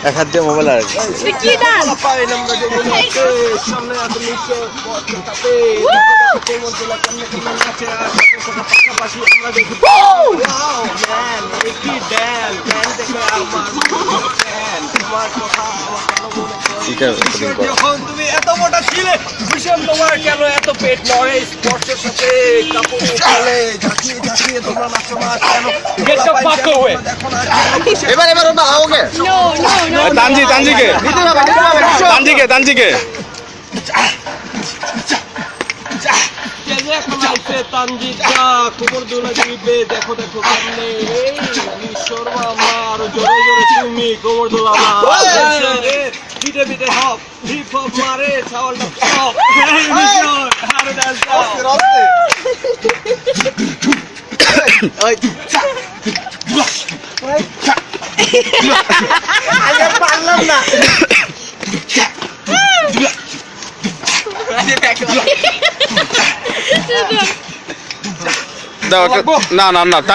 এক হাত দিয়ে মোবাইল আর কি ভীষণ যখন তুমি এত মোটা ছিলে ভীষণ তোমার কেন এত পেট নড়ে স্পর্শের সাথে কাপড় Get the fuck away. এবার এবার ওটা নো তানজি তানজিকে তানজিকে তানজিকে দেখো দেখো কেমনে এই ঈশ্বর মামা আরও জোরে জোরে তুমি খবর দোলা বিটে বিটে হপ হিপ হপ মারে ছাওয়ালটা হপ ঈশ্বর আরও ডান্স দাও দাও না না না না